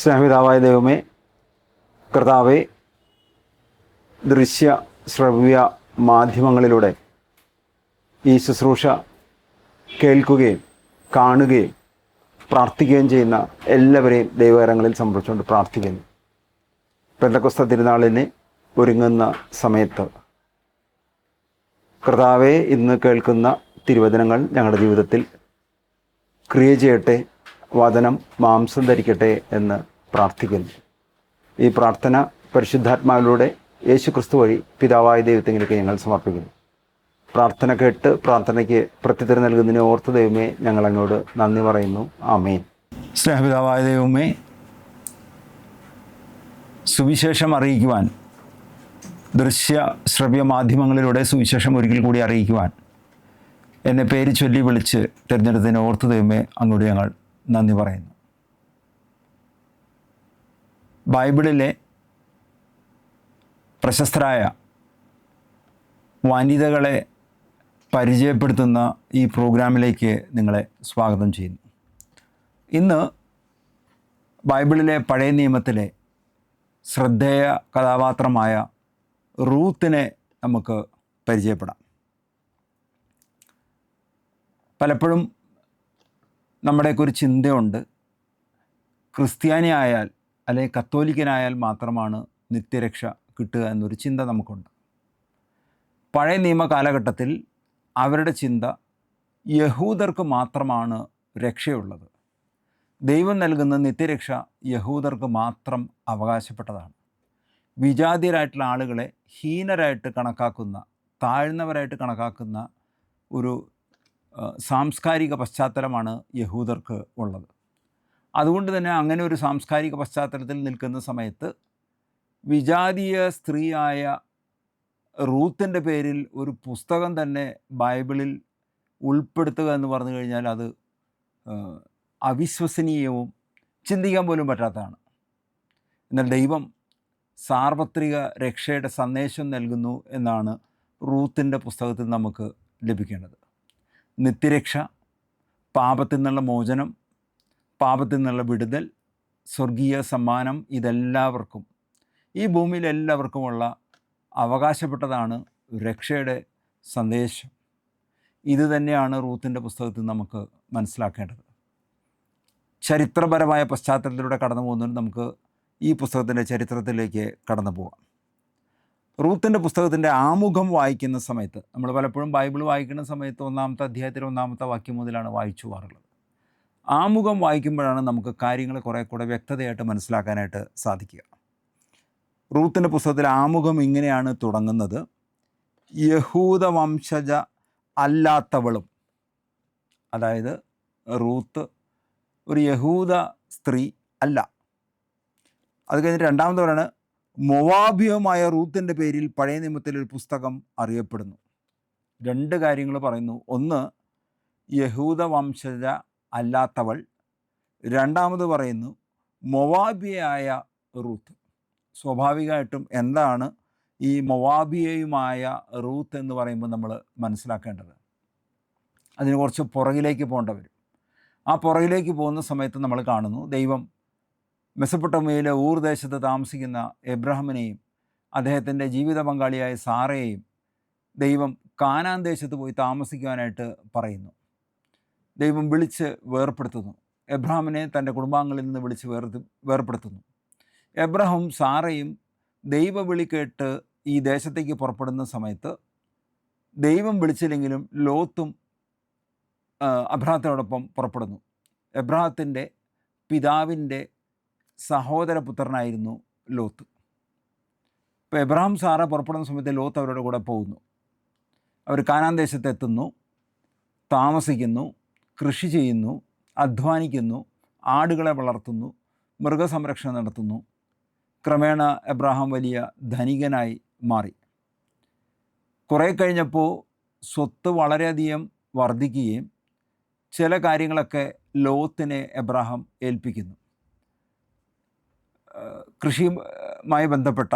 സ്നേഹപിതാവായ ദൈവമേ കർത്താവെ ദൃശ്യ ശ്രവ്യ മാധ്യമങ്ങളിലൂടെ ഈ ശുശ്രൂഷ കേൾക്കുകയും കാണുകയും പ്രാർത്ഥിക്കുകയും ചെയ്യുന്ന എല്ലാവരെയും ദൈവകരങ്ങളിൽ സംബന്ധിച്ചുകൊണ്ട് പ്രാർത്ഥിക്കുന്നു. പെന്തക്കുസ്ത തിരുനാളിന് ഒരുങ്ങുന്ന സമയത്ത് കർത്താവെ ഇന്ന് കേൾക്കുന്ന തിരുവചനങ്ങൾ ഞങ്ങളുടെ ജീവിതത്തിൽ ക്രിയ ചെയ്യട്ടെ വചനം മാംസം ധരിക്കട്ടെ എന്ന് പ്രാർത്ഥിക്കുന്നു. ഈ പ്രാർത്ഥന പരിശുദ്ധാത്മാവിലൂടെ യേശു ക്രിസ്തു വഴി പിതാവായ ദൈവത്തെങ്കിലേക്ക് ഞങ്ങൾ സമർപ്പിക്കുന്നു. പ്രാർത്ഥന കേട്ട് പ്രാർത്ഥനയ്ക്ക് പ്രത്യുത്തരം നൽകുന്നതിന് ഓർത്ത ദൈവമേ ഞങ്ങൾ അങ്ങോട് നന്ദി പറയുന്നു. ആമേൻ. സ്നേഹപിതാവായ ദൈവമേ സുവിശേഷം അറിയിക്കുവാൻ ദൃശ്യ ശ്രവ്യ മാധ്യമങ്ങളിലൂടെ സുവിശേഷം ഒരിക്കൽ കൂടി അറിയിക്കുവാൻ എന്നെ പേര് ചൊല്ലി വിളിച്ച് തിരഞ്ഞെടുത്തതിന് ഓർത്ത് ദൈവമേ അങ്ങോട്ട് ഞങ്ങൾ നന്ദി പറയുന്നു. ബൈബിളിലെ പ്രശസ്തരായ വനിതകളെ പരിചയപ്പെടുത്തുന്ന ഈ പ്രോഗ്രാമിലേക്ക് നിങ്ങളെ സ്വാഗതം ചെയ്യുന്നു. ഇന്ന് ബൈബിളിലെ പഴയ നിയമത്തിലെ ശ്രദ്ധേയ കഥാപാത്രമായ റൂത്തിനെ നമുക്ക് പരിചയപ്പെടാം. പലപ്പോഴും നമ്മുടെയൊക്കെ ഒരു ചിന്തയുണ്ട് ക്രിസ്ത്യാനി ആയാൽ അല്ലെങ്കിൽ കത്തോലിക്കനായാൽ മാത്രമാണ് നിത്യരക്ഷ കിട്ടുക എന്നൊരു ചിന്ത നമുക്കുണ്ട്. പഴയ നിയമ കാലഘട്ടത്തിൽ അവരുടെ ചിന്ത യഹൂദർക്ക് മാത്രമാണ് രക്ഷയുള്ളത്. ദൈവം നൽകുന്ന നിത്യരക്ഷ യഹൂദർക്ക് മാത്രം അവകാശപ്പെട്ടതാണ്. വിജാതിയരായിട്ടുള്ള ആളുകളെ ഹീനരായിട്ട് കണക്കാക്കുന്ന താഴ്ന്നവരായിട്ട് കണക്കാക്കുന്ന ഒരു സാംസ്കാരിക പശ്ചാത്തലമാണ് യഹൂദർക്ക് ഉള്ളത്. അതുകൊണ്ട് തന്നെ അങ്ങനെ ഒരു സാംസ്കാരിക പശ്ചാത്തലത്തിൽ നിൽക്കുന്ന സമയത്ത് വിജാതീയ സ്ത്രീയായ റൂത്തിന്റെ പേരിൽ ഒരു പുസ്തകം തന്നെ ബൈബിളിൽ ഉൾപ്പെടുത്തുക എന്ന് പറഞ്ഞു കഴിഞ്ഞാൽ അത് അവിശ്വസനീയവും ചിന്തിക്കാൻ പോലും പറ്റാത്തതാണ്. എന്നാൽ ദൈവം സാർവത്രിക രക്ഷയുടെ സന്ദേശം നൽകുന്നു എന്നാണ് റൂത്തിന്റെ പുസ്തകത്തിൽ നമുക്ക് ലഭിക്കേണ്ടത്. നിത്യരക്ഷ പാപത്തിൽ നിന്നുള്ള മോചനം പാപത്തിൽ നിന്നുള്ള വിടുതൽ സ്വർഗീയ സമ്മാനം ഇതെല്ലാവർക്കും. ഈ ഭൂമിയിൽ എല്ലാവർക്കുമുള്ള അവകാശപ്പെട്ടതാണ് രക്ഷയുടെ സന്ദേശം. ഇത് തന്നെയാണ് റൂത്തിന്റെ പുസ്തകത്തിൽ നമുക്ക് മനസ്സിലാക്കേണ്ടത്. ചരിത്രപരമായ പശ്ചാത്തലത്തിലൂടെ കടന്നു പോകുന്നതിന് നമുക്ക് ഈ പുസ്തകത്തിന്റെ ചരിത്രത്തിലേക്ക് കടന്നു പോകാം റൂത്തിന്റെ പുസ്തകത്തിന്റെ ആമുഖം വായിക്കുന്ന സമയത്ത് നമ്മൾ പലപ്പോഴും ബൈബിൾ വായിക്കുന്ന സമയത്ത് ഒന്നാമത്തെ അധ്യായത്തിൽ ഒന്നാമത്തെ വാക്യം മുതലാണ് വായിച്ചു പോകാറുള്ളത്. ആമുഖം വായിക്കുമ്പോഴാണ് നമുക്ക് കാര്യങ്ങൾ കുറേ കൂടെ വ്യക്തതയായിട്ട് മനസ്സിലാക്കാനായിട്ട് സാധിക്കുക. റൂത്തിന്റെ പുസ്തകത്തിൽ ആമുഖം ഇങ്ങനെയാണ് തുടങ്ങുന്നത്. യഹൂദ വംശജ അല്ലാത്തവളും അതായത് റൂത്ത് ഒരു യഹൂദ സ്ത്രീ അല്ല. അത് കഴിഞ്ഞിട്ട് രണ്ടാമത് പറയാണ് റൂത്തിന്റെ പേരിൽ പഴയ നിയമത്തിൽ ഒരു പുസ്തകം അറിയപ്പെടുന്നു. രണ്ട് കാര്യങ്ങൾ പറയുന്നു. ഒന്ന് യഹൂദ വംശജ അല്ലാത്തവൾ രണ്ടാമത് പറയുന്നു മൊവാബിയായ റൂത്ത്. സ്വാഭാവികമായിട്ടും എന്താണ് ഈ മൊവാബിയയുമായ റൂത്ത് എന്ന് പറയുമ്പോൾ നമ്മൾ മനസ്സിലാക്കേണ്ടത്. അതിന് കുറച്ച് പുറകിലേക്ക് പോകേണ്ട വരും. ആ പുറകിലേക്ക് പോകുന്ന സമയത്ത് നമ്മൾ കാണുന്നു ദൈവം മെസ്സപ്പെട്ടമയിലെ ഊർ ദേശത്ത് താമസിക്കുന്ന എബ്രഹാമിനെയും അദ്ദേഹത്തിന്റെ ജീവിത പങ്കാളിയായ സാറയെയും ദൈവം കാനാൻ ദേശത്ത് പോയി താമസിക്കുവാനായിട്ട് പറയുന്നു. ദൈവം വിളിച്ച് വേർപ്പെടുത്തുന്നു. എബ്രഹാമിനെ തന്റെ കുടുംബാംഗങ്ങളിൽ നിന്ന് വിളിച്ച് വേർ വേർപ്പെടുത്തുന്നു. എബ്രഹാം സാറയും ദൈവവിളി കേട്ട് ഈ ദേശത്തേക്ക് പുറപ്പെടുന്ന സമയത്ത് ദൈവം വിളിച്ചില്ലെങ്കിലും ലോത്തും അബ്രഹത്തിനോടൊപ്പം പുറപ്പെടുന്നു. എബ്രഹത്തിന്റെ പിതാവിന്റെ സഹോദരപുത്രനായിരുന്നു ലോത്ത്. ഇപ്പോൾ എബ്രഹാം സാറ പുറപ്പെടുന്ന സമയത്ത് ലോത്ത് അവരുടെ കൂടെ പോകുന്നു. അവർ കാനാൻ ദേശത്തെത്തുന്നു താമസിക്കുന്നു. കൃഷി ചെയ്യുന്നു അധ്വാനിക്കുന്നു ആടുകളെ വളർത്തുന്നു മൃഗസംരക്ഷണം നടത്തുന്നു. ക്രമേണ എബ്രഹാം വലിയ ധനികനായി മാറി. കുറേ കഴിഞ്ഞപ്പോൾ സ്വത്ത് വളരെയധികം വർദ്ധിക്കുകയും ചില കാര്യങ്ങളൊക്കെ ലോത്തിനെ എബ്രഹാം ഏൽപ്പിക്കുന്നു. കൃഷിയുമായി ബന്ധപ്പെട്ട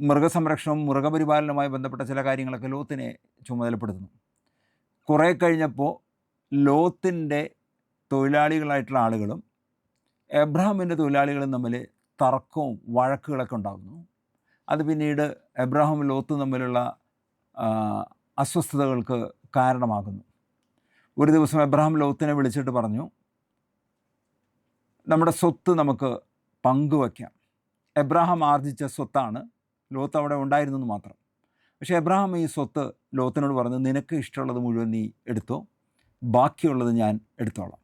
മൃഗസംരക്ഷണവും മൃഗപരിപാലനവുമായി ബന്ധപ്പെട്ട ചില കാര്യങ്ങളൊക്കെ ലോത്തിനെ ചുമതലപ്പെടുത്തുന്നു. കുറേ കഴിഞ്ഞപ്പോൾ ലോത്തിന്റെ തൊഴിലാളികളായിട്ടുള്ള ആളുകളും എബ്രഹാമിന്റെ തൊഴിലാളികളും തമ്മിൽ തർക്കവും വഴക്കുകളൊക്കെ ഉണ്ടാകുന്നു. അത് പിന്നീട് എബ്രഹാം ലോത്ത് തമ്മിലുള്ള അസ്വസ്ഥതകൾക്ക് കാരണമാകുന്നു. ഒരു ദിവസം എബ്രഹാം ലോത്തിനെ വിളിച്ചിട്ട് പറഞ്ഞു നമ്മുടെ സ്വത്ത് നമുക്ക് പങ്കുവയ്ക്കാം. എബ്രഹാം ആർജിച്ച സ്വത്താണ് ലോത്ത് അവിടെ ഉണ്ടായിരുന്നെന്ന് മാത്രം. പക്ഷേ എബ്രഹാം ഈ സ്വത്ത് ലോത്തിനോട് പറഞ്ഞു നിനക്ക് ഇഷ്ടമുള്ളത് മുഴുവൻ നീ എടുത്തോ. ബാക്കിയുള്ളത് ഞാൻ എടുത്തോളാം.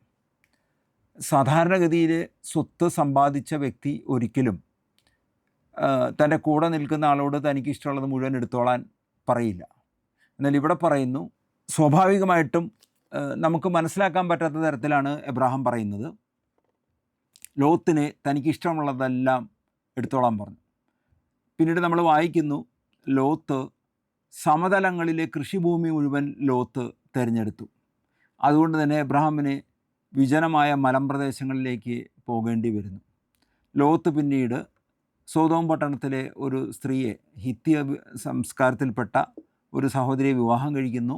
സാധാരണഗതിയിൽ സ്വത്ത് സമ്പാദിച്ച വ്യക്തി ഒരിക്കലും തന്റെ കൂടെ നിൽക്കുന്ന ആളോട് തനിക്ക് ഇഷ്ടമുള്ളത് മുഴുവൻ എടുത്തോളാൻ പറയില്ല. എന്നാൽ ഇവിടെ പറയുന്നു സ്വാഭാവികമായിട്ടും നമുക്ക് മനസ്സിലാക്കാൻ പറ്റാത്ത തരത്തിലാണ് എബ്രഹാം പറയുന്നത്. ലോത്തിന് തനിക്ക് ഇഷ്ടമുള്ളതെല്ലാം എടുത്തോളാൻ പറഞ്ഞു. പിന്നീട് നമ്മൾ വായിക്കുന്നു ലോത്ത് സമതലങ്ങളിലെ കൃഷിഭൂമി മുഴുവൻ ലോത്ത് തിരഞ്ഞെടുത്തു. അതുകൊണ്ട് തന്നെ എബ്രഹാമിന് വിജനമായ മലമ്പ്രദേശങ്ങളിലേക്ക് പോകേണ്ടി വരുന്നു. ലോത്ത് പിന്നീട് സോതോം പട്ടണത്തിലെ ഒരു സ്ത്രീയെ ഹിത്യ സംസ്കാരത്തിൽപ്പെട്ട ഒരു സഹോദരിയെ വിവാഹം കഴിക്കുന്നു.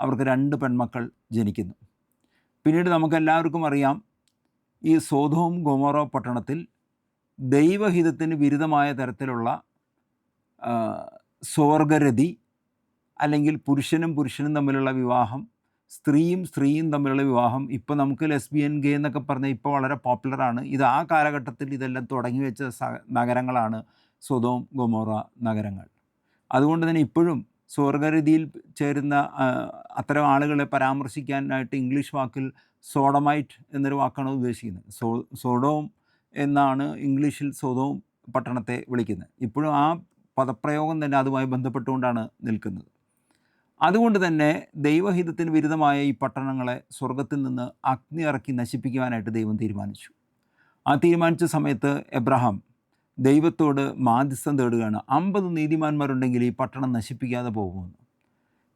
അവർക്ക് രണ്ട് പെൺമക്കൾ ജനിക്കുന്നു. പിന്നീട് നമുക്കെല്ലാവർക്കും അറിയാം ഈ സോതോം ഗൊമോറോ പട്ടണത്തിൽ ദൈവഹിതത്തിന് വിരുദ്ധമായ തരത്തിലുള്ള സ്വർഗരതി അല്ലെങ്കിൽ പുരുഷനും പുരുഷനും തമ്മിലുള്ള വിവാഹം സ്ത്രീയും സ്ത്രീയും തമ്മിലുള്ള വിവാഹം ഇപ്പോൾ നമുക്ക് ലെസ്ബിയൻ ഗേ എന്നൊക്കെ പറഞ്ഞാൽ ഇപ്പോൾ വളരെ പോപ്പുലറാണ് ഇത് ആ കാലഘട്ടത്തിൽ ഇതെല്ലാം തുടങ്ങി വെച്ച സ നഗരങ്ങളാണ് സ്വതോം ഗൊമോറ നഗരങ്ങൾ. അതുകൊണ്ട് തന്നെ ഇപ്പോഴും സ്വർഗരതിയിൽ ചേരുന്ന അത്തരം ആളുകളെ പരാമർശിക്കാനായിട്ട് ഇംഗ്ലീഷ് വാക്കിൽ സോഡമൈറ്റ് എന്നൊരു വാക്കാണ് ഉദ്ദേശിക്കുന്നത്. സോ സോഡോം എന്നാണ് ഇംഗ്ലീഷിൽ സ്വതവും പട്ടണത്തെ വിളിക്കുന്നത്. ഇപ്പോഴും ആ പദപ്രയോഗം തന്നെ അതുമായി ബന്ധപ്പെട്ടുകൊണ്ടാണ് നിൽക്കുന്നത്. അതുകൊണ്ട് തന്നെ ദൈവഹിതത്തിന് വിരുദ്ധമായ ഈ പട്ടണങ്ങളെ സ്വർഗത്തിൽ നിന്ന് അഗ്നി ഇറക്കി നശിപ്പിക്കുവാനായിട്ട് ദൈവം തീരുമാനിച്ചു. ആ തീരുമാനിച്ച സമയത്ത് എബ്രഹാം ദൈവത്തോട് മാധ്യസ്ഥം തേടുകയാണ്. അമ്പത് നീതിമാന്മാരുണ്ടെങ്കിൽ ഈ പട്ടണം നശിപ്പിക്കാതെ പോകുമെന്ന്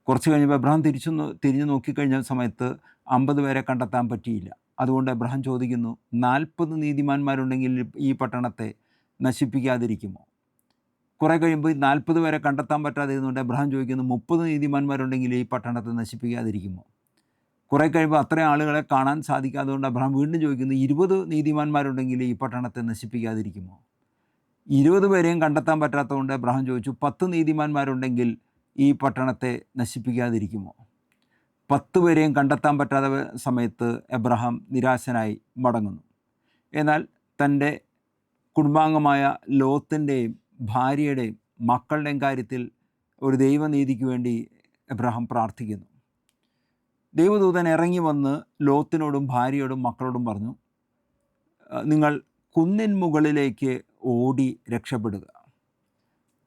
കുറച്ച് കഴിഞ്ഞപ്പോൾ എബ്രഹാം തിരിച്ചു തിരിഞ്ഞു നോക്കിക്കഴിഞ്ഞ സമയത്ത് അമ്പത് പേരെ കണ്ടെത്താൻ പറ്റിയില്ല. അതുകൊണ്ട് എബ്രഹാം ചോദിക്കുന്നു നാൽപ്പത് നീതിമാന്മാരുണ്ടെങ്കിൽ ഈ പട്ടണത്തെ നശിപ്പിക്കാതിരിക്കുമോ? കുറേ കഴിയുമ്പോൾ ഈ നാൽപ്പത് പേരെ കണ്ടെത്താൻ പറ്റാതെ ഇരുന്നുകൊണ്ട് എബ്രഹാം ചോദിക്കുന്നു മുപ്പത് നീതിമാന്മാരുണ്ടെങ്കിൽ ഈ പട്ടണത്തെ നശിപ്പിക്കാതിരിക്കുമോ? കുറേ കഴിയുമ്പോൾ അത്രയും ആളുകളെ കാണാൻ സാധിക്കാത്തതുകൊണ്ട് അബ്രഹാം വീണ്ടും ചോദിക്കുന്നു ഇരുപത് നീതിമാന്മാരുണ്ടെങ്കിൽ ഈ പട്ടണത്തെ നശിപ്പിക്കാതിരിക്കുമോ? ഇരുപത് പേരെയും കണ്ടെത്താൻ പറ്റാത്തതുകൊണ്ട് അബ്രഹാം ചോദിച്ചു പത്ത് നീതിമാന്മാരുണ്ടെങ്കിൽ ഈ പട്ടണത്തെ നശിപ്പിക്കാതിരിക്കുമോ? പത്ത് പേരെയും കണ്ടെത്താൻ പറ്റാത്ത സമയത്ത് എബ്രഹാം നിരാശനായി മടങ്ങുന്നു. എന്നാൽ തന്റെ കുടുംബാംഗമായ ലോത്തിന്റെയും ഭാര്യയുടെയും മക്കളുടെയും കാര്യത്തിൽ ഒരു ദൈവനീതിക്ക് വേണ്ടി എബ്രഹാം പ്രാർത്ഥിക്കുന്നു. ദൈവദൂതൻ ഇറങ്ങി വന്ന് ലോത്തിനോടും ഭാര്യയോടും മക്കളോടും പറഞ്ഞു നിങ്ങൾ കുന്നിൻ മുകളിലേക്ക് ഓടി രക്ഷപ്പെടുക.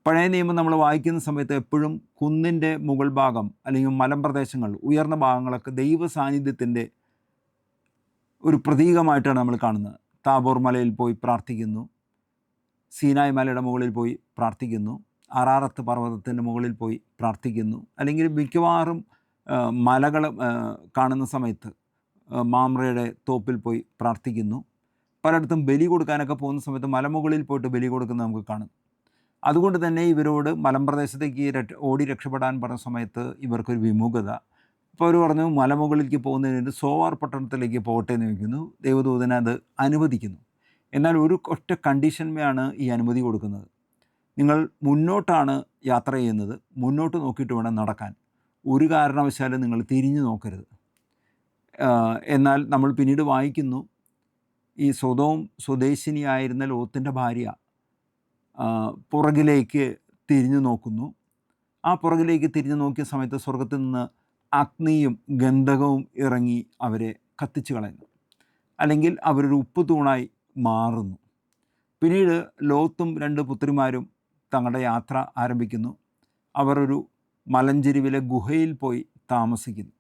പഴയ നിയമം നമ്മൾ വായിക്കുന്ന സമയത്ത് എപ്പോഴും കുന്നിന്റെ മുകൾ ഭാഗം അല്ലെങ്കിൽ മലമ്പ്രദേശങ്ങൾ ഉയർന്ന ഭാഗങ്ങളൊക്കെ ദൈവ സാന്നിധ്യത്തിന്റെ ഒരു പ്രതീകമായിട്ടാണ് നമ്മൾ കാണുന്നത്. താബോർ മലയിൽ പോയി പ്രാർത്ഥിക്കുന്നു. സീനായ് മലയുടെ മുകളിൽ പോയി പ്രാർത്ഥിക്കുന്നു. അറാറത്ത് പർവതത്തിന്റെ മുകളിൽ പോയി പ്രാർത്ഥിക്കുന്നു. അല്ലെങ്കിൽ മിക്കവാറും മലകൾ കാണുന്ന സമയത്ത് മാമ്രയുടെ തോപ്പിൽ പോയി പ്രാർത്ഥിക്കുന്നു. പലയിടത്തും ബലി കൊടുക്കാനൊക്കെ പോകുന്ന സമയത്ത് മലമുകളിൽ പോയിട്ട് ബലി കൊടുക്കുന്നത് നമുക്ക് കാണും അതുകൊണ്ട് തന്നെ ഇവരോട് മലമ്പ്രദേശത്തേക്ക് ഓടി രക്ഷപ്പെടാൻ പറഞ്ഞ സമയത്ത് ഇവർക്കൊരു വിമുഖത. അപ്പോൾ അവർ പറഞ്ഞു മലമുകളിലേക്ക് പോകുന്നതിന് സോവാർ പട്ടണത്തിലേക്ക് പോകട്ടെ എന്ന് ചോദിക്കുന്നു. ദൈവദൂതനെ അത് അനുവദിക്കുന്നു. എന്നാൽ ഒരു ഒറ്റ കണ്ടീഷൻമേയാണ് ഈ അനുമതി കൊടുക്കുന്നത്. നിങ്ങൾ മുന്നോട്ടാണ് യാത്ര ചെയ്യുന്നത്. മുന്നോട്ട് നോക്കിയിട്ട് വേണം നടക്കാൻ. ഒരു കാരണവശാലും നിങ്ങൾ തിരിഞ്ഞു നോക്കരുത്. എന്നാൽ നമ്മൾ പിന്നീട് വായിക്കുന്നു ഈ സ്വതവും സ്വദേശിനിയായിരുന്ന ലോത്തിന്റെ ഭാര്യ പുറകിലേക്ക് തിരിഞ്ഞു നോക്കുന്നു. ആ പുറകിലേക്ക് തിരിഞ്ഞു നോക്കിയ സമയത്ത് സ്വർഗത്തിൽ നിന്ന് അഗ്നിയും ഗന്ധകവും ഇറങ്ങി അവരെ കത്തിച്ചു കളയുന്നു. അല്ലെങ്കിൽ അവരൊരു ഉപ്പ് തൂണായി മാറുന്നു. പിന്നീട് ലോത്തും രണ്ട് പുത്രിമാരും തങ്ങളുടെ യാത്ര ആരംഭിക്കുന്നു. അവർ ഒരു മലഞ്ചെരിവിലെ ഗുഹയിൽ പോയി താമസിക്കുന്നു.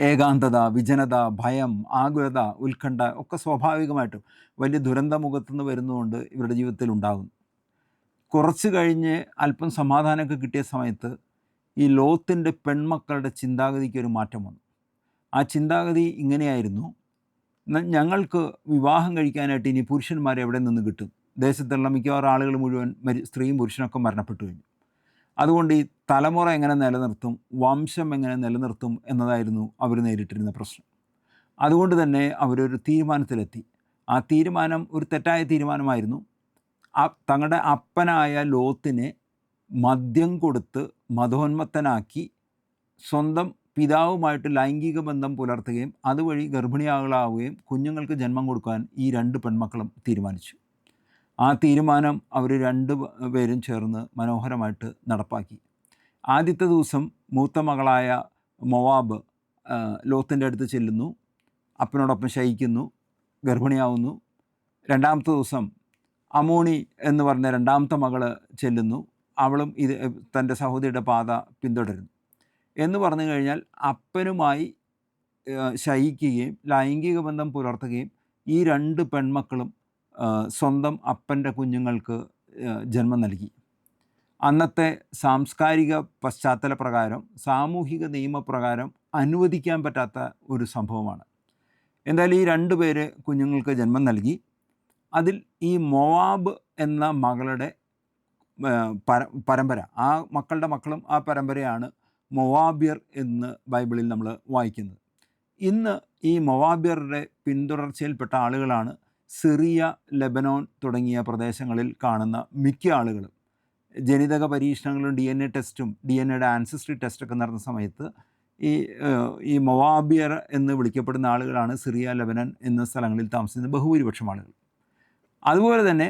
ഏകാന്തത വിജനത ഭയം ആകുലത ഉത്കണ്ഠ ഒക്കെ സ്വാഭാവികമായിട്ടും വലിയ ദുരന്തമുഖത്തുനിന്ന് വരുന്നതുകൊണ്ട് ഇവരുടെ ജീവിതത്തിൽ ഉണ്ടാകുന്നു. കുറച്ച് കഴിഞ്ഞ് അല്പം സമാധാനമൊക്കെ കിട്ടിയ സമയത്ത് ഈ ലോത്തിന്റെ പെൺമക്കളുടെ ചിന്താഗതിക്ക് ഒരു മാറ്റം വന്നു. ആ ചിന്താഗതി ഇങ്ങനെയായിരുന്നു. "ന- ഞങ്ങൾക്ക് വിവാഹം കഴിക്കാനായിട്ട് ഇനി പുരുഷന്മാരെ എവിടെ നിന്ന് കിട്ടും? ദേശത്തുള്ള മിക്കവാറും ആളുകൾ മുഴുവൻ മരി സ്ത്രീയും പുരുഷനൊക്കെ മരണപ്പെട്ടു കഴിഞ്ഞു. അതുകൊണ്ട് ഈ തലമുറ എങ്ങനെ നിലനിർത്തും? വംശം എങ്ങനെ നിലനിർത്തും? എന്നതായിരുന്നു അവർ നേരിട്ടിരുന്ന പ്രശ്നം. അതുകൊണ്ട് തന്നെ അവരൊരു തീരുമാനത്തിലെത്തി. ആ തീരുമാനം ഒരു തെറ്റായ തീരുമാനമായിരുന്നു. ആ തങ്ങളുടെ അപ്പനായ ലോത്തിനെ മദ്യം കൊടുത്ത് മതോന്മത്തനാക്കി സ്വന്തം പിതാവുമായിട്ട് ലൈംഗിക ബന്ധം പുലർത്തുകയും അതുവഴി ഗർഭിണിയാകളാവുകയും കുഞ്ഞുങ്ങൾക്ക് ജന്മം കൊടുക്കാൻ ഈ രണ്ട് പെൺമക്കളും തീരുമാനിച്ചു. ആ തീരുമാനം അവർ രണ്ട് പേരും ചേർന്ന് മനോഹരമായിട്ട് നടപ്പാക്കി. ആദ്യത്തെ ദിവസം മൂത്ത മകളായ മൊവാബ് ലോത്തിന്റെ അടുത്ത് ചെല്ലുന്നു. അപ്പനോടൊപ്പം ശയിക്കുന്നു ഗർഭിണിയാവുന്നു. രണ്ടാമത്തെ ദിവസം അമോണി എന്ന് പറഞ്ഞ രണ്ടാമത്തെ മകൾ ചെല്ലുന്നു. അവളും ഇത് തന്റെ സഹോദരിയുടെ പാത പിന്തുടരുന്നു. എന്ന് പറഞ്ഞു കഴിഞ്ഞാൽ അപ്പനുമായി ശയിക്കുകയും ലൈംഗിക ബന്ധം പുലർത്തുകയും ഈ രണ്ട് പെൺമക്കളും സ്വന്തം അപ്പന്റെ കുഞ്ഞുങ്ങൾക്ക് ജന്മം നൽകി. അന്നത്തെ സാംസ്കാരിക പശ്ചാത്തല പ്രകാരം സാമൂഹിക നിയമപ്രകാരം അനുവദിക്കാൻ പറ്റാത്ത ഒരു സംഭവമാണ്. എന്തായാലും ഈ രണ്ട് പേര് കുഞ്ഞുങ്ങൾക്ക് ജന്മം നൽകി. അതിൽ ഈ മൊവാബ് എന്ന മകളുടെ പര പരമ്പര ആ മക്കളുടെ മക്കളും ആ പരമ്പരയാണ് മൊവാബിയർ എന്ന് ബൈബിളിൽ നമ്മൾ വായിക്കുന്നത്. ഇന്ന് ഈ മൊവാബിയറുടെ പിന്തുടർച്ചയിൽപ്പെട്ട ആളുകളാണ് സിറിയ ലെബനോൻ തുടങ്ങിയ പ്രദേശങ്ങളിൽ കാണുന്ന മിക്ക ആളുകളും. ജനിതക പരീക്ഷണങ്ങളും ഡി എൻ എ ടെസ്റ്റും ഡി എൻ എയുടെ ആൻസിസ്ട്രി ടെസ്റ്റൊക്കെ നടന്ന സമയത്ത് ഈ ഈ മൊവാബിയർ എന്ന് വിളിക്കപ്പെടുന്ന ആളുകളാണ് സിറിയ ലെബനൻ എന്ന സ്ഥലങ്ങളിൽ താമസിക്കുന്ന ബഹുഭൂരിപക്ഷം ആളുകൾ. അതുപോലെ തന്നെ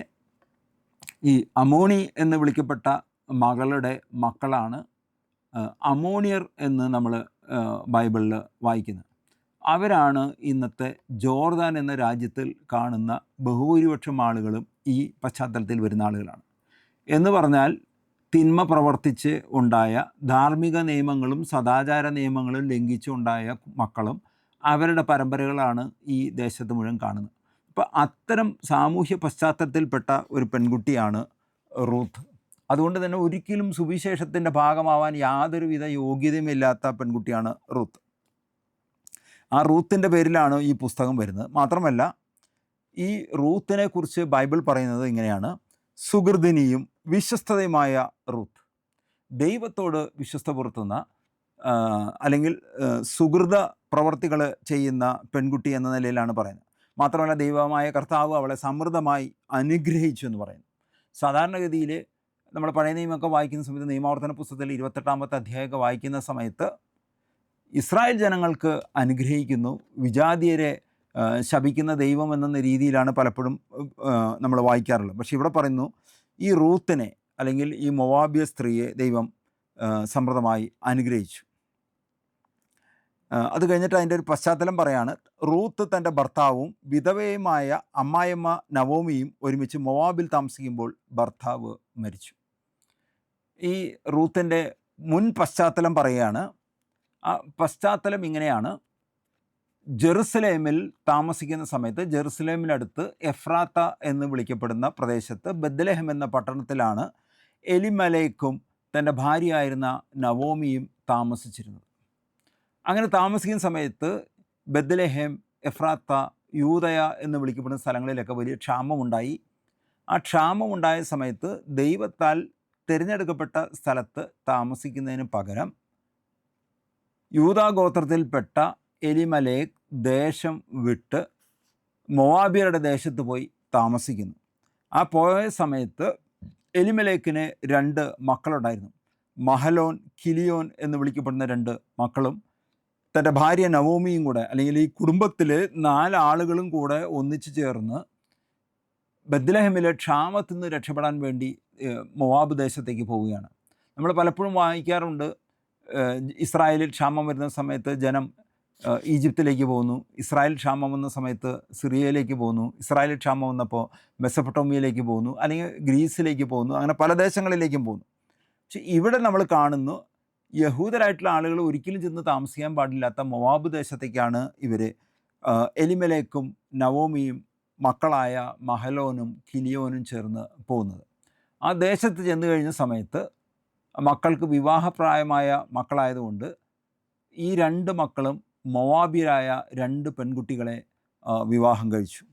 ഈ അമോണി എന്ന് വിളിക്കപ്പെട്ട മകളുടെ മക്കളാണ് അമോണിയർ എന്ന് നമ്മൾ ബൈബിളിൽ വായിക്കുന്നത് അവരാണ് ഇന്നത്തെ ജോർദാൻ എന്ന രാജ്യത്തിൽ കാണുന്ന ബഹുഭൂരിപക്ഷം ആളുകളും ഈ പശ്ചാത്തലത്തിൽ വരുന്ന ആളുകളാണ്. എന്ന് പറഞ്ഞാൽ തിന്മ പ്രവർത്തിച്ച് ഉണ്ടായ ധാർമ്മിക നിയമങ്ങളും സദാചാര നിയമങ്ങളും ലംഘിച്ചുണ്ടായ മക്കളും അവരുടെ പരമ്പരകളാണ് ഈ ദേശത്ത് മുഴുവൻ കാണുന്നത്. അപ്പോൾ അത്തരം സാമൂഹ്യ പശ്ചാത്തലത്തിൽപ്പെട്ട ഒരു പെൺകുട്ടിയാണ് റൂത്ത്. അതുകൊണ്ട് തന്നെ ഒരിക്കലും സുവിശേഷത്തിന്റെ ഭാഗമാവാൻ യാതൊരുവിധ യോഗ്യതയുമില്ലാത്ത പെൺകുട്ടിയാണ് റൂത്ത്. ആ റൂത്തിന്റെ പേരിലാണ് ഈ പുസ്തകം വരുന്നത്. മാത്രമല്ല ഈ റൂത്തിനെ കുറിച്ച് ബൈബിൾ പറയുന്നത് ഇങ്ങനെയാണ്. സുഹൃദിനിയും വിശ്വസ്തതയുമായ റൂത്ത്. ദൈവത്തോട് വിശ്വസ്ത പുറത്തുന്ന അല്ലെങ്കിൽ സുഹൃത പ്രവർത്തികൾ ചെയ്യുന്ന പെൺകുട്ടി എന്ന നിലയിലാണ് പറയുന്നത്. മാത്രമല്ല ദൈവമായ കർത്താവ് അവളെ സമൃദ്ധമായി അനുഗ്രഹിച്ചു എന്ന് പറയുന്നു. സാധാരണഗതിയിൽ നമ്മൾ പഴയ നിയമമൊക്കെ വായിക്കുന്ന സമയത്ത് നിയമാവർത്തന പുസ്തകത്തിൽ ഇരുപത്തെട്ടാമത്തെ അധ്യായമൊക്കെ വായിക്കുന്ന സമയത്ത് ഇസ്രായേൽ ജനങ്ങൾക്ക് അനുഗ്രഹിക്കുന്നു വിജാതിയരെ ശപിക്കുന്ന ദൈവം എന്ന രീതിയിലാണ് പലപ്പോഴും നമ്മൾ വായിക്കാറുള്ളത്. പക്ഷേ ഇവിടെ പറയുന്നു ഈ റൂത്തിനെ അല്ലെങ്കിൽ ഈ മൊവാബിയ സ്ത്രീയെ ദൈവം സമൃദ്ധമായി അനുഗ്രഹിച്ചു. അത് കഴിഞ്ഞിട്ട് അതിന്റെ ഒരു പശ്ചാത്തലം പറയാണ് റൂത്ത് തന്റെ ഭർത്താവും വിധവയുമായ അമ്മായിയമ്മ നവോമിയും ഒരുമിച്ച് മൊവാബിൽ താമസിക്കുമ്പോൾ ഭർത്താവ് മരിച്ചു. ഈ റൂത്തിന്റെ മുൻ പശ്ചാത്തലം പറയുകയാണ്. ആ പശ്ചാത്തലം ഇങ്ങനെയാണ്. ജെറുസലേമിൽ താമസിക്കുന്ന സമയത്ത് ജെറുസലേമിനടുത്ത് എഫ്രാത്ത എന്ന് വിളിക്കപ്പെടുന്ന പ്രദേശത്ത് ബദ്ലഹം എന്ന പട്ടണത്തിലാണ് എലിമലേക്കും തന്റെ ഭാര്യയായിരുന്ന നവോമിയും താമസിച്ചിരുന്നത്. അങ്ങനെ താമസിക്കുന്ന സമയത്ത് ബദ്ലഹേം എഫ്രാത്ത യൂതയ എന്ന് വിളിക്കപ്പെടുന്ന സ്ഥലങ്ങളിലൊക്കെ വലിയ ക്ഷാമമുണ്ടായി. ആ ക്ഷാമമുണ്ടായ സമയത്ത് ദൈവത്താൽ തിരഞ്ഞെടുക്കപ്പെട്ട സ്ഥലത്ത് താമസിക്കുന്നതിന് പകരം യൂതാഗോത്രത്തിൽപ്പെട്ട എലിമലേക്ക് ദേശം വിട്ട് മൊവാബിയരുടെ ദേശത്ത് പോയി താമസിക്കുന്നു. ആ പോയ സമയത്ത് എലിമലേക്കിന് രണ്ട് മക്കളുണ്ടായിരുന്നു. മഹലോൻ കിലിയോൻ എന്ന് വിളിക്കപ്പെടുന്ന രണ്ട് മക്കളും തന്റെ ഭാര്യ നവോമിയും കൂടെ അല്ലെങ്കിൽ ഈ കുടുംബത്തിലെ നാലാളുകളും കൂടെ ഒന്നിച്ചു ചേർന്ന് ബദ്ലഹമിലെ ക്ഷാമത്തിൽ നിന്ന് രക്ഷപ്പെടാൻ വേണ്ടി മൊവാബ് ദേശത്തേക്ക് പോവുകയാണ്. നമ്മൾ പലപ്പോഴും വായിക്കാറുണ്ട് ഇസ്രായേലിൽ ക്ഷാമം വരുന്ന സമയത്ത് ജനം ഈജിപ്തിലേക്ക് പോകുന്നു ഇസ്രായേൽ ക്ഷാമം വന്ന സമയത്ത് സിറിയയിലേക്ക് പോകുന്നു ഇസ്രായേൽ ക്ഷാമം വന്നപ്പോൾ മെസ്സപ്പൊട്ടോമിയയിലേക്ക് പോകുന്നു അല്ലെങ്കിൽ ഗ്രീസിലേക്ക് പോകുന്നു അങ്ങനെ പല ദേശങ്ങളിലേക്കും പോകുന്നു. പക്ഷെ ഇവിടെ നമ്മൾ കാണുന്നു യഹൂദരായിട്ടുള്ള ആളുകൾ ഒരിക്കലും ചെന്ന് താമസിക്കാൻ പാടില്ലാത്ത മൊവാബ് ദേശത്തേക്കാണ് ഇവർ എലിമലേക്കും നവോമിയും മക്കളായ മഹലോനും കിലിയോനും ചേർന്ന് പോകുന്നത്. ആ ദേശത്ത് ചെന്ന് കഴിഞ്ഞ സമയത്ത് മക്കൾക്ക് വിവാഹപ്രായമായ മക്കളായതുകൊണ്ട് ഈ രണ്ട് മക്കളും മൊവാബിയരായ രണ്ട് പെൺകുട്ടികളെ വിവാഹം കഴിച്ചു.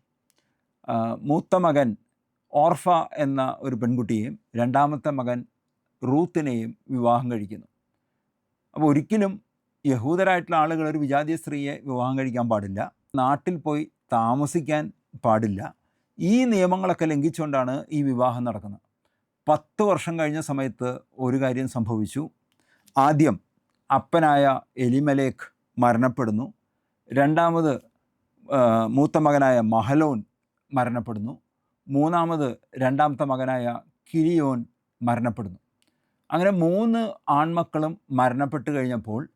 മൂത്ത മകൻ ഓർഫ എന്ന ഒരു പെൺകുട്ടിയെയും രണ്ടാമത്തെ മകൻ റൂത്തിനെയും വിവാഹം കഴിക്കുന്നു. അപ്പോൾ ഒരിക്കലും യഹൂദരായിട്ടുള്ള ആളുകൾ ഒരു വിജാതീയ സ്ത്രീയെ വിവാഹം കഴിക്കാൻ പാടില്ല. നാട്ടിൽ പോയി താമസിക്കാൻ പാടില്ല. ഈ നിയമങ്ങളൊക്കെ ലംഘിച്ചുകൊണ്ടാണ് ഈ വിവാഹം നടക്കുന്നത്. പത്ത് വർഷം കഴിഞ്ഞ സമയത്ത് ഒരു കാര്യം സംഭവിച്ചു. ആദ്യം അപ്പനായ എലിമലേഖ് മരണപ്പെടുന്നു. രണ്ടാമത് മൂത്ത മകനായ മഹലോൻ മരണപ്പെടുന്നു. മൂന്നാമത് രണ്ടാമത്തെ മകനായ കിരിയോൻ മരണപ്പെടുന്നു. അങ്ങനെ മൂന്ന് ആൺമക്കളും മരണപ്പെട്ട് കഴിഞ്ഞപ്പോൾ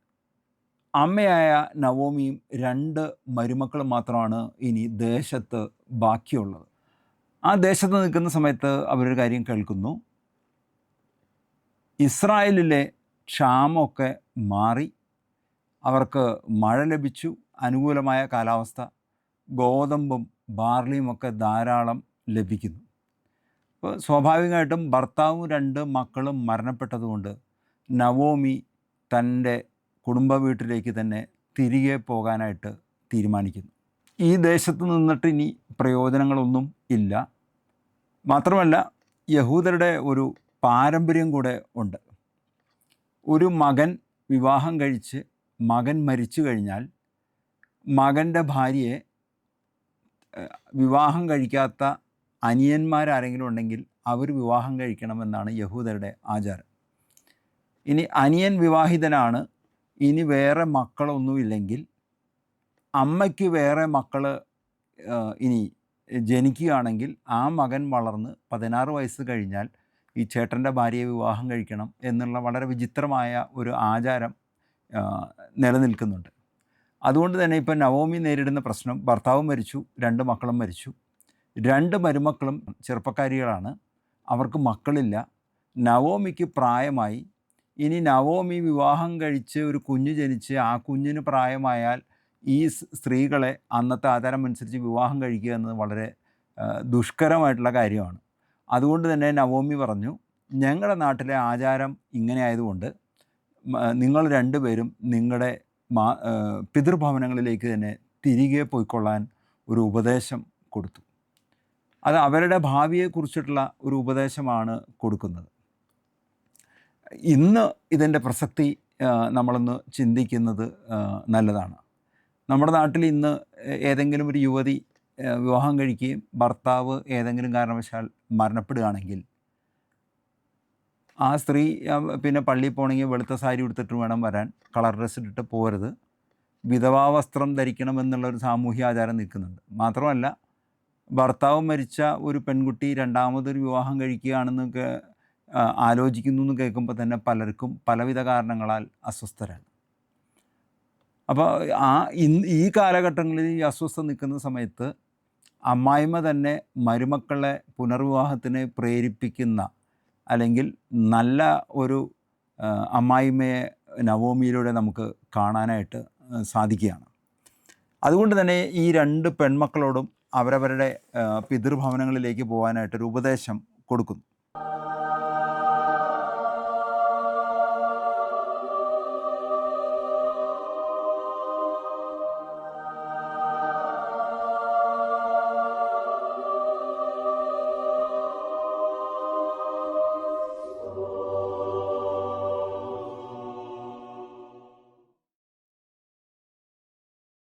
അമ്മയായ നവോമിയും രണ്ട് മരുമക്കളും മാത്രമാണ് ഇനി ദേശത്ത് ബാക്കിയുള്ളത്. ആ ദേശത്ത് നിൽക്കുന്ന സമയത്ത് അവരൊരു കാര്യം കേൾക്കുന്നു. ഇസ്രായേലിലെ ക്ഷാമമൊക്കെ മാറി. അവർക്ക് മഴ ലഭിച്ചു. അനുകൂലമായ കാലാവസ്ഥ. ഗോതമ്പും ബാർലിയും ഒക്കെ ധാരാളം ലഭിക്കുന്നു. അപ്പോൾ സ്വാഭാവികമായിട്ടും ഭർത്താവും രണ്ട് മക്കളും മരണപ്പെട്ടതുകൊണ്ട് നവോമി തന്റെ കുടുംബ വീട്ടിലേക്ക് തന്നെ തിരികെ പോകാനായിട്ട് തീരുമാനിക്കുന്നു. ഈ ദേശത്ത് നിന്നിട്ട് ഇനി പ്രയോജനങ്ങളൊന്നും ഇല്ല. മാത്രമല്ല യഹൂദരുടെ ഒരു പാരമ്പര്യം കൂടെ ഉണ്ട്. ഒരു മകൻ വിവാഹം കഴിച്ച് മകൻ മരിച്ചു കഴിഞ്ഞാൽ മകന്റെ ഭാര്യയെ വിവാഹം കഴിക്കാത്ത അനിയന്മാരാരെങ്കിലും ഉണ്ടെങ്കിൽ അവർ വിവാഹം കഴിക്കണമെന്നാണ് യഹൂദരുടെ ആചാരം. ഇനി അനിയൻ വിവാഹിതനാണ് ഇനി വേറെ മക്കളൊന്നുമില്ലെങ്കിൽ അമ്മയ്ക്ക് വേറെ മക്കൾ ഇനി ജനിക്കുകയാണെങ്കിൽ ആ മകൻ വളർന്ന് പതിനാറ് വയസ്സ് കഴിഞ്ഞാൽ ഈ ചേട്ടന്റെ ഭാര്യയെ വിവാഹം കഴിക്കണം എന്നുള്ള വളരെ വിചിത്രമായ ഒരു ആചാരം നിലനിൽക്കുന്നുണ്ട്. അതുകൊണ്ട് തന്നെ ഇപ്പം നവോമി നേരിടുന്ന പ്രശ്നം ഭർത്താവ് മരിച്ചു രണ്ട് മക്കളും മരിച്ചു. രണ്ട് മരുമക്കളും ചെറുപ്പക്കാരികളാണ്. അവർക്ക് മക്കളില്ല. നവോമിക്ക് പ്രായമായി. ഇനി നവോമി വിവാഹം കഴിച്ച് ഒരു കുഞ്ഞ് ജനിച്ച് ആ കുഞ്ഞിന് പ്രായമായാൽ ഈ സ്ത്രീകളെ അന്നത്തെ ആചാരം അനുസരിച്ച് വിവാഹം കഴിക്കുക എന്നത് വളരെ ദുഷ്കരമായിട്ടുള്ള കാര്യമാണ്. അതുകൊണ്ട് തന്നെ നവോമി പറഞ്ഞു ഞങ്ങളുടെ നാട്ടിലെ ആചാരം ഇങ്ങനെ ആയതുകൊണ്ട് നിങ്ങൾ രണ്ടുപേരും നിങ്ങളുടെ മാ പിതൃഭവനങ്ങളിലേക്ക് തന്നെ തിരികെ പോയിക്കൊള്ളാൻ ഒരു ഉപദേശം കൊടുത്തു. അത് അവരുടെ ഭാവിയെക്കുറിച്ചിട്ടുള്ള ഒരു ഉപദേശമാണ് കൊടുക്കുന്നത്. ഇന്ന് ഇതിന്റെ പ്രസക്തി നമ്മളൊന്ന് ചിന്തിക്കുന്നത് നല്ലതാണ്. നമ്മുടെ നാട്ടിൽ ഇന്ന് ഏതെങ്കിലും ഒരു യുവതി വിവാഹം കഴിക്കുകയും ഭർത്താവ് ഏതെങ്കിലും കാരണവശാൽ മരണപ്പെടുകയാണെങ്കിൽ ആ സ്ത്രീ പിന്നെ പള്ളിയിൽ പോകണമെങ്കിൽ വെളുത്ത സാരി ഉടുത്തിട്ട് വേണം വരാൻ കളർ ഡ്രസ്സ് ഇട്ടിട്ട് പോരുത് വിധവാ വസ്ത്രം ധരിക്കണം എന്നുള്ളൊരു സാമൂഹ്യ ആചാരം നിൽക്കുന്നുണ്ട്. മാത്രമല്ല ഭർത്താവ് മരിച്ച ഒരു പെൺകുട്ടി രണ്ടാമതൊരു വിവാഹം കഴിക്കുകയാണെന്നൊക്കെ ആലോചിക്കുന്നു എന്ന് കേൾക്കുമ്പോൾ തന്നെ പലർക്കും പലവിധ കാരണങ്ങളാൽ അസ്വസ്ഥരാണ്. അപ്പോൾ ആ ഈ കാലഘട്ടങ്ങളിൽ ഈ അസ്വസ്ഥ നിൽക്കുന്ന സമയത്ത് അമ്മായിമ്മ തന്നെ മരുമക്കളെ പുനർവിവാഹത്തിന് പ്രേരിപ്പിക്കുന്ന അല്ലെങ്കിൽ നല്ല ഒരു അമ്മായിമ്മയെ നവോമിയിലൂടെ നമുക്ക് കാണാനായിട്ട് സാധിക്കുകയാണ്. അതുകൊണ്ട് തന്നെ ഈ രണ്ട് പെൺമക്കളോടും അവരവരുടെ പിതൃഭവനങ്ങളിലേക്ക് പോകാനായിട്ടൊരു ഉപദേശം കൊടുക്കുന്നു.